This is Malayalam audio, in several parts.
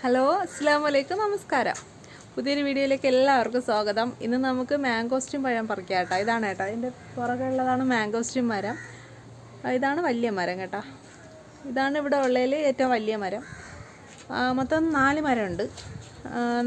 ഹലോ അസ്സാം വലൈക്കും നമസ്കാരം. പുതിയൊരു വീഡിയോയിലേക്ക് എല്ലാവർക്കും സ്വാഗതം. ഇന്ന് നമുക്ക് മാംഗോസ്റ്റിൻ പഴം പറിക്കാം കേട്ടോ. ഇതാണ് കേട്ടോ. അതിന്റെ പുറകെയുള്ളതാണ് മാംഗോസ്റ്റിൻ മരം. ഇതാണ് വലിയ മരം കേട്ടോ. ഇതാണ് ഇവിടെ ഉള്ളതിൽ ഏറ്റവും വലിയ മരം. മൊത്തം നാല് മരമുണ്ട്.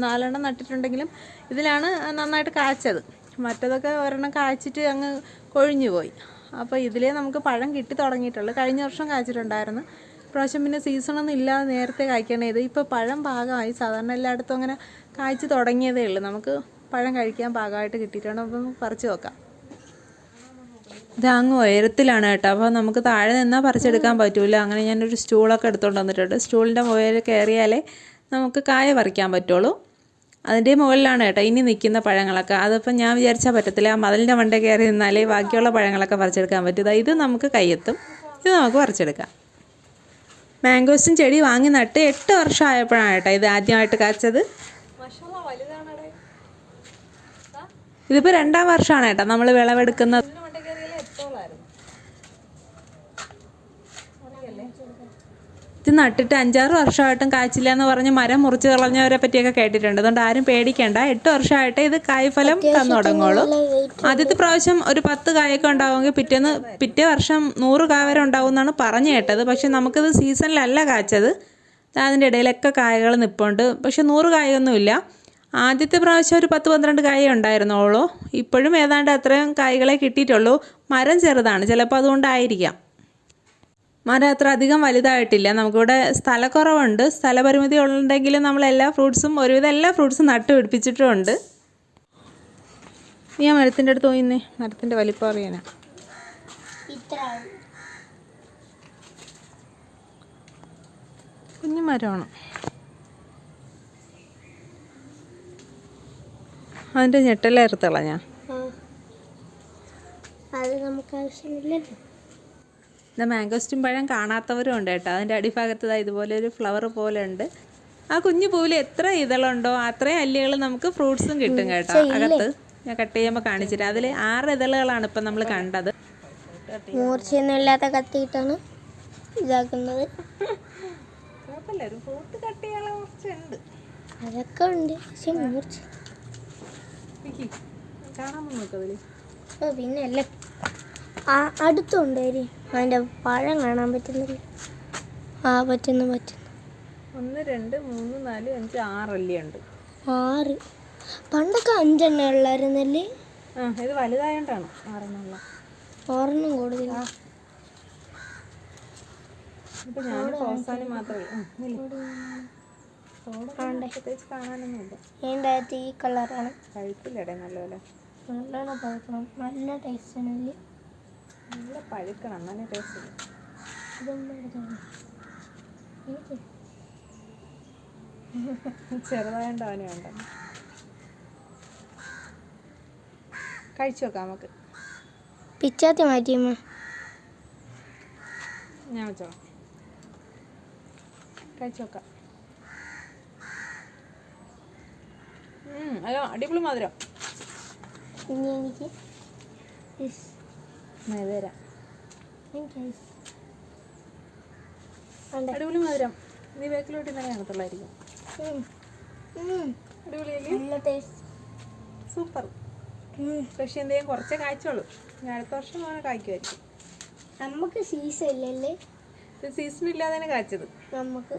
നാലെണ്ണം നട്ടിട്ടുണ്ടെങ്കിലും ഇതിലാണ് നന്നായിട്ട് കായ്ച്ചത് മറ്റതൊക്കെ ഒരെണ്ണം കായ്ച്ചിട്ട് അങ്ങ് കൊഴിഞ്ഞു പോയി അപ്പോൾ ഇതിലേ നമുക്ക് പഴം കിട്ടി തുടങ്ങിയിട്ടുള്ളൂ. കഴിഞ്ഞ വർഷം കായ്ച്ചിട്ടുണ്ടായിരുന്നു ഇപ്രാവശ്യം പിന്നെ സീസണൊന്നും ഇല്ലാതെ നേരത്തെ കായ്ക്കണേ ഇത് ഇപ്പോൾ പഴം പാകമായി. സാധാരണ എല്ലായിടത്തും അങ്ങനെ കായ്ച്ച് തുടങ്ങിയതേ ഉള്ളൂ. നമുക്ക് പഴം കഴിക്കാൻ പാകമായിട്ട് കിട്ടിയിട്ടുണ്ട്. അപ്പം പറിച്ച് നോക്കാം. ഇത് അങ്ങ് ഉയരത്തിലാണ് കേട്ടോ. അപ്പോൾ നമുക്ക് താഴെ നിന്നാൽ പറിച്ചെടുക്കാൻ പറ്റൂല. അങ്ങനെ ഞാനൊരു സ്റ്റൂളൊക്കെ എടുത്തുകൊണ്ട് വന്നിട്ടുണ്ട്. സ്റ്റൂളിന്റെ മുകളിൽ കയറിയാലേ നമുക്ക് കായ പറിക്കാൻ പറ്റുള്ളൂ. അതിന്റെ മുകളിലാണ് കേട്ടോ ഇനി നിൽക്കുന്ന പഴങ്ങളൊക്കെ. അതിപ്പോൾ ഞാൻ വിചാരിച്ചാൽ പറ്റത്തില്ല. ആ മതിലിന്റെ മണ്ടേ കയറി നിന്നാലേ ബാക്കിയുള്ള പഴങ്ങളൊക്കെ പറിച്ചെടുക്കാൻ പറ്റും. ഇത് നമുക്ക് കയ്യെത്തും ഇത് നമുക്ക് പറിച്ചെടുക്കാം. മാംഗോസും ചെടി വാങ്ങി നട്ട് എട്ട് വർഷം ആയപ്പോഴാണ് കേട്ടോ ഇത് ആദ്യമായിട്ട് കാച്ചത്. ഇതിപ്പോൾ രണ്ടാം വർഷമാണ് കേട്ടോ നമ്മൾ വിളവെടുക്കുന്നത്. ഇത് നട്ടിട്ട് അഞ്ചാറ് വർഷമായിട്ടും കായ്ച്ചില്ല എന്ന് പറഞ്ഞ് മരം മുറിച്ച് കളഞ്ഞവരെ പറ്റിയൊക്കെ കേട്ടിട്ടുണ്ട്. അതുകൊണ്ട് ആരും പേടിക്കേണ്ട. എട്ട് വർഷമായിട്ട് ഇത് കായ്ഫലം തന്നു തുടങ്ങുള്ളൂ. ആദ്യത്തെ പ്രാവശ്യം ഒരു പത്ത് കായൊക്കെ ഉണ്ടാവുമെങ്കിൽ പിറ്റേന്ന് പിറ്റേ വർഷം നൂറ് കായ വരെ ഉണ്ടാവും എന്നാണ് പറഞ്ഞു കേട്ടത്. പക്ഷെ നമുക്കിത് സീസണിലല്ല കായ്ച്ചത് ദാ അതിന്റെ ഇടയിലൊക്കെ കായകൾ നിൽപ്പുണ്ട് പക്ഷെ നൂറ് കായൊന്നുമില്ല. ആദ്യത്തെ പ്രാവശ്യം ഒരു പത്ത് പന്ത്രണ്ട് കായ ഉണ്ടായിരുന്നുള്ളൂ. ഇപ്പോഴും ഏതാണ്ട് അത്രയും കായ്കളെ കിട്ടിയിട്ടുള്ളൂ. മരം ചെറുതാണ്. ചിലപ്പോൾ അതുകൊണ്ടായിരിക്കാം. മരം അത്ര അധികം വലുതായിട്ടില്ല. നമുക്കിവിടെ സ്ഥലക്കുറവുണ്ട്. സ്ഥലപരിമിതി ഉണ്ടെങ്കിലും നമ്മൾ എല്ലാ ഫ്രൂട്ട്സും ഒരുവിധം എല്ലാ ഫ്രൂട്ട്സും നട്ടു പിടിപ്പിച്ചിട്ടുമുണ്ട് നീ ആ മരത്തിന്റെ അടുത്ത് പോയിന്നേ മരത്തിന്റെ വലിപ്പം അറിയാനാ കുഞ്ഞു മരമാണ്? അതിന്റെ ഞെട്ടലേർത്തളാ ഞാൻ അത് നമുക്ക് ആവശ്യമില്ലല്ലോ. ഇത് മാംഗോസ്റ്റും പഴം കാണാത്തവരും ഉണ്ട് കേട്ടോ. അതിന്റെ അടിഭാഗത്ത് ഇതുപോലെ ഒരു ഫ്ലവർ പോലെ ഉണ്ട്. ആ കുഞ്ഞു പൂവിൽ എത്ര ഇതളുണ്ടോ അത്രയും അല്ലികൾ നമുക്ക് ഫ്രൂട്ട്സും കിട്ടും കേട്ടോ. അകത്ത് ഞാൻ കട്ട് ചെയ്യുമ്പോൾ കാണിച്ചിട്ട് അതിൽ ആറ് ഇതളുകളാണ് ഇപ്പം നമ്മൾ കണ്ടത്. മൂർച്ചയൊന്നുമില്ലാത്ത കത്തിയിട്ടാണ് ഇതാക്കുന്നത്. അതൊക്കെ ഉണ്ട് പക്ഷെ മൂർച്ച. കാണാൻ പിന്നെ അല്ലേ. ആ അടുത്തുണ്ട് അതിന്റെ പഴം കാണാൻ പറ്റുന്നില്ല. ആ പറ്റുന്നു പറ്റുന്നു. ഒന്ന് രണ്ട് മൂന്ന് നാല് അഞ്ച് ആറ് ഉണ്ട്. ആറ്. പണ്ടൊക്കെ അഞ്ചെണ്ണ ഉള്ളായിരുന്നല്ലേ? ആ ഇത് വലുതായോണ്ടാണ് ആറെണ്ണമുള്ള ഒരെണ്ണം കൂടുതൽ ഇപ്പൊ ഞാൻ അവസാനം മാത്രമേ അകത്ത് ഈ കളറാണ്. പഴുപ്പില്ലടേ നല്ലപോലെ. നല്ലോണം പഴുക്കണം. നല്ല ടേസ്റ്റ് ആണല്ലേ നല്ല പഴുക്കണം. അങ്ങനെ ടേസ്റ്റ് ചെറുതായോണ്ട് അവനെ ഉണ്ട് കഴിച്ചു നോക്കാം നമുക്ക്. പിച്ചാത്തി മാറ്റിയമ്മ. ഞാൻ വെച്ചോ. കഴിച്ചു നോക്കാം. അടിപൊളി മധുരം. ഇനി എനിക്ക് വേണ്ട. അടിപൊളി മധുരം. നീ ബേക്കിലോട്ട് ഇന്നലെ കാണത്തുള്ളായിരിക്കും. അടിപൊളിയല്ലേ? നല്ല ടേസ്റ്റ് സൂപ്പർ പക്ഷെ എന്തെങ്കിലും കുറച്ചേ കായ്ച്ചോളൂ ഞാൻ അടുത്ത വർഷം അങ്ങനെ കായ്ക്കുമായിരിക്കും നമുക്ക് സീസൺ ഇല്ലല്ലേ? സീസൺ ഇല്ലാതെ തന്നെ കായ്ച്ചത്. നമുക്ക്.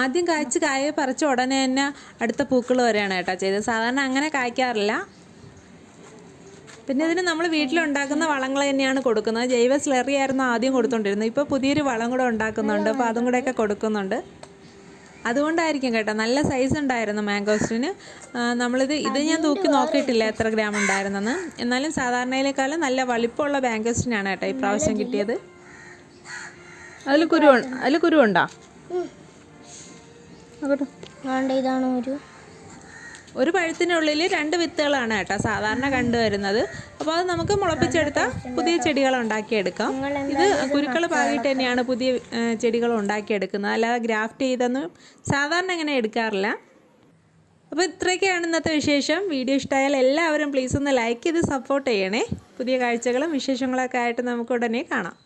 ആദ്യം കായ്ച്ച് കായ പറിച്ച ഉടനെ തന്നെ അടുത്ത പൂക്കൾ വരെയാണ് കേട്ടോ ചെയ്തത്. സാധാരണ അങ്ങനെ കായ്ക്കാറില്ല. പിന്നെ ഇതിന് നമ്മൾ വീട്ടിലുണ്ടാക്കുന്ന വളങ്ങൾ തന്നെയാണ് കൊടുക്കുന്നത്. ജൈവ സ്ലറി ആയിരുന്നു ആദ്യം കൊടുത്തോണ്ടിരുന്നത്. ഇപ്പോൾ പുതിയൊരു വളം കൂടെ ഉണ്ടാക്കുന്നുണ്ട്. അപ്പോൾ അതും കൂടെയൊക്കെ കൊടുക്കുന്നുണ്ട്. അതുകൊണ്ടായിരിക്കും കേട്ടോ. നല്ല സൈസ് ഉണ്ടായിരുന്നു മാംഗോസ്റ്റിന് നമ്മളിത് ഇത് ഞാൻ തൂക്കി നോക്കിയിട്ടില്ല എത്ര ഗ്രാം ഉണ്ടായിരുന്നെന്ന്. എന്നാലും സാധാരണയിലേക്കാളും നല്ല വലിപ്പമുള്ള മാംഗോസ്റ്റിനാണ് കേട്ടോ ഈ പ്രാവശ്യം കിട്ടിയത്. അതിൽ കുരു അതിൽ കുരുണ്ടോ ഇതാണ് ഒരു ഒരു പഴത്തിനുള്ളിൽ രണ്ട് വിത്തുകളാണ് കേട്ടോ സാധാരണ കണ്ടുവരുന്നത്. അപ്പോൾ അത് നമുക്ക് മുളപ്പിച്ചെടുത്താൽ പുതിയ ചെടികൾ ഉണ്ടാക്കിയെടുക്കാം. ഇത് കുരുക്കൾ പാകിയിട്ട് തന്നെയാണ് പുതിയ ചെടികൾ ഉണ്ടാക്കിയെടുക്കുന്നത്. അല്ലാതെ ഗ്രാഫ്റ്റ് ചെയ്തൊന്നും സാധാരണ അങ്ങനെ എടുക്കാറില്ല. അപ്പോൾ ഇത്രയൊക്കെയാണ് ഇന്നത്തെ വിശേഷം. വീഡിയോ ഇഷ്ടമായാൽ എല്ലാവരും പ്ലീസ് ഒന്ന് ലൈക്ക് ചെയ്ത് സപ്പോർട്ട് ചെയ്യണേ. പുതിയ കാഴ്ചകളും വിശേഷങ്ങളൊക്കെ ആയിട്ട് നമുക്ക് ഉടനെ കാണാം.